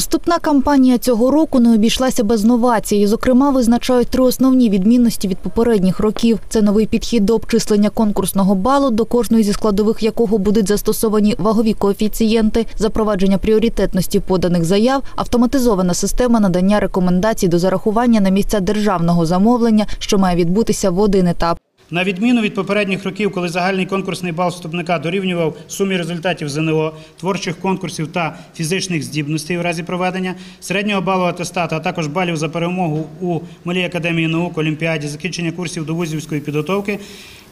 Вступна кампанія цього року не обійшлася без новацій. Зокрема, визначають три основні відмінності від попередніх років. Це новий підхід до обчислення конкурсного балу, до кожної зі складових якого будуть застосовані вагові коефіцієнти, запровадження пріоритетності поданих заяв, автоматизована система надання рекомендацій до зарахування на місця державного замовлення, що має відбутися в один етап. На відміну від попередніх років, коли загальний конкурсний бал вступника дорівнював сумі результатів ЗНО, творчих конкурсів та фізичних здібностей у разі проведення, середнього балу атестату, а також балів за перемогу у Малій академії наук, Олімпіаді, закінчення курсів до вузівської підготовки,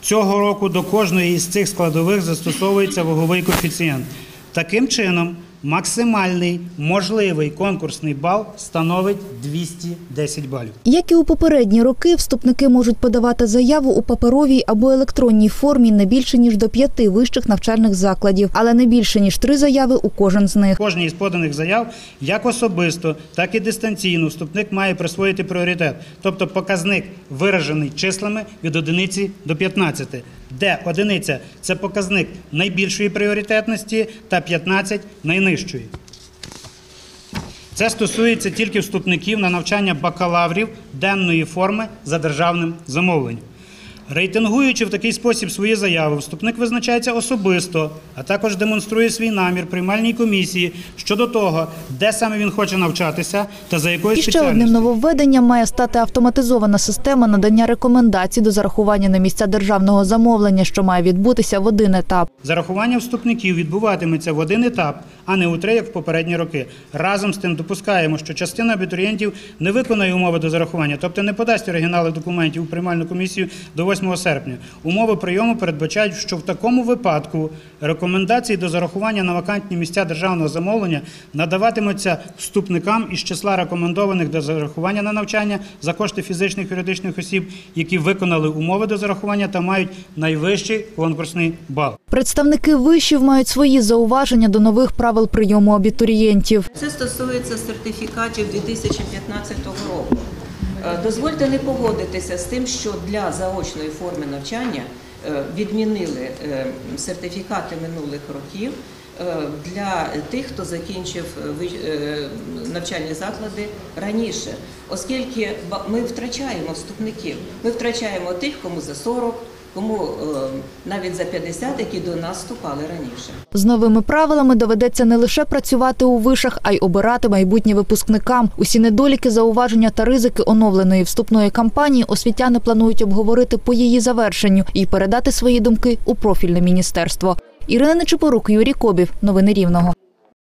цього року до кожної із цих складових застосовується ваговий коефіцієнт. Таким чином, максимальний можливий конкурсний бал становить 210 балів. Як і у попередні роки, вступники можуть подавати заяву у паперовій або електронній формі не більше ніж до п'яти вищих навчальних закладів, але не більше ніж три заяви у кожен з них. Кожній із поданих заяв, як особисто, так і дистанційно, вступник має присвоїти пріоритет, тобто показник виражений числами від одиниці до 15, де одиниця це показник найбільшої пріоритетності та 15 найнижчої. Це стосується тільки вступників на навчання бакалаврів денної форми за державним замовленням. Рейтингуючи в такий спосіб свої заяви, вступник визначається особисто, а також демонструє свій намір приймальній комісії щодо того, де саме він хоче навчатися та за якою І ще одним нововведенням має стати автоматизована система надання рекомендацій до зарахування на місця державного замовлення, що має відбутися в один етап. Зарахування вступників відбуватиметься в один етап, а не у три, як в попередні роки. Разом з тим допускаємо, що частина абітурієнтів не виконає умови до зарахування, тобто не подасть оригінали документів у приймальну комісію до 8 серпня. Умови прийому передбачають, що в такому випадку рекомендації до зарахування на вакантні місця державного замовлення надаватимуться вступникам із числа рекомендованих до зарахування на навчання за кошти фізичних і юридичних осіб, які виконали умови до зарахування та мають найвищий конкурсний бал. Представники вишів мають свої зауваження до нових правил прийому абітурієнтів. Це стосується сертифікатів 2015 року. Е, Дозвольте не погодитися з тим, що для заочної форми навчання е, відмінили е, сертифікати минулих років для тих, хто закінчив е, е, навчальні заклади раніше, оскільки ми втрачаємо вступників. Ми втрачаємо тих, кому за 40, кому е, навіть за 50, які до нас вступали раніше. З новими правилами доведеться не лише працювати у вишах, а й обирати майбутнє випускникам. Усі недоліки, зауваження та ризики оновленої вступної кампанії освітяни планують обговорити по її завершенню і передати свої думки у профільне міністерство. Ірина Нечипорук, Юрій Кобів. Новини Рівного.